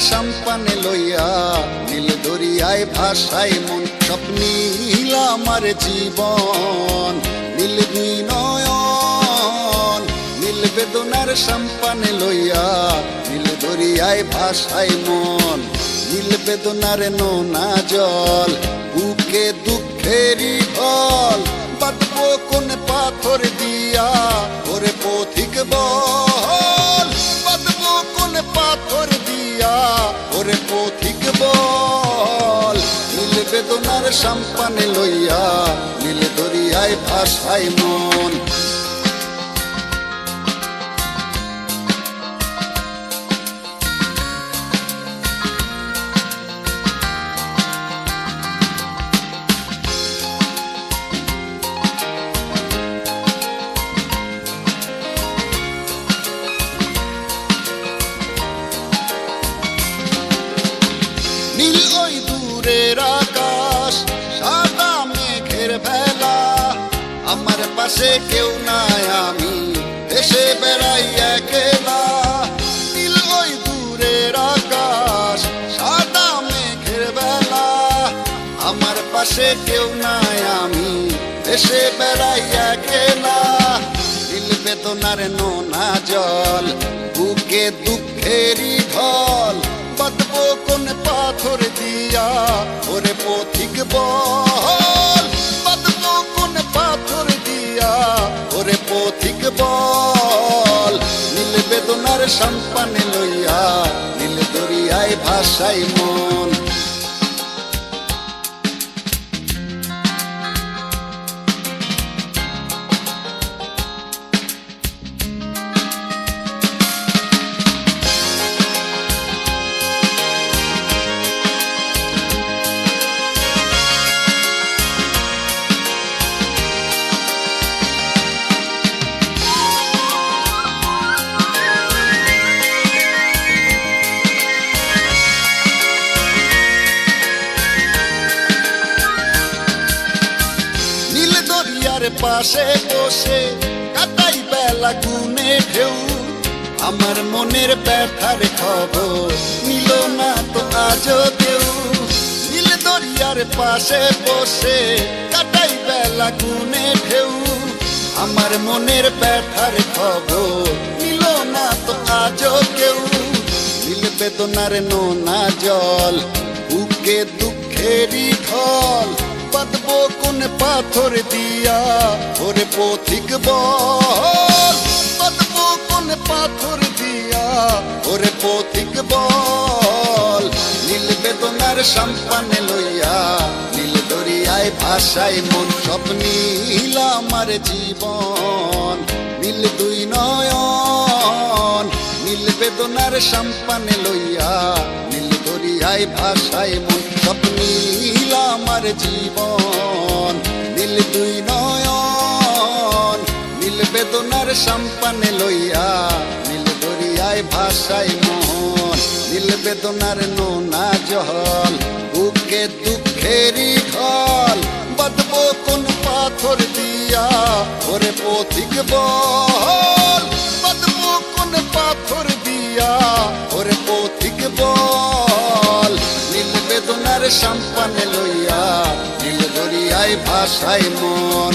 সম্পানে লইয়া, নীল দরিয়ায় ভাষায় মন স্বপ্নীল আমার জীবন। নীল দুই নয়ন, নীল বেদনার সম্পানে লইয়া, নীল দরিয়ায় ভাষায় মন। নীল বেদনার নোনা জল, বুকে দুঃখেরই ফল বাঁধবো কোন পাথর বেদনার সম্পানে লইয়া নীল দরিয়ায় ভাষায় মন। নীল ওই দূরের পাশে কেউ নাই আমি। এসে বেড়াই একলা। নীল ওই দূরের আকাশ, সাদা মেঘের বেলা। আমার পাশে কেউ নাই আমি। এসে বেড়াই একলা। দিল বেদনার নোনা জল, বুকে দুঃখেরই ঢল। বাঁধবো কোন পাথর দিয়া, ওরে পথিক বল। পথিক বল। নীল বেদনার সম্পানে লইয়া নীল দরিয়ায় ভাষায় মন। পাশে বসে কাটাই বেলা গুনে ঢেউ। আমার মনের ব্যথার খবর নিল না তো আজও কেউ। নীল দরিয়ার পাশে বসে কাটাই বেলা গুনে ঢেউ। আমার মনের ব্যথার খবর নিল না তো আজও কেউ। নীল বেদনার নোনা জল, বুকে দুঃখেরই ঢল। বাঁধবো কোন পাথর দিয়া। ওরে পথিক বল বাঁধবো কোন পাথর দিয়া। ওরে পথিক বল, নীল বেদনার সম্পানে লইয়া, নীল দরিয়ায় ভাষায় মন স্বপ্নীল আমার জীবন। নীল দুই নয়ন, নীল বেদনার সম্পানে লইয়া দরিয়ায় ভাষায় মন স্বপ্নীল আমার জীবন। নীল দুই নয়ন, নীল বেদনার সম্পানে লইয়া নীল দরিয়ায় ভাষায় মন। নীল বেদনার নোনা জল, বুকে দুঃখেরই ঢল। বাঁধবো কোন পাথর দিয়া ওরে পথিক বল। সম্পানে লইয়া নীল দরিয়ায় ভাষায় মন।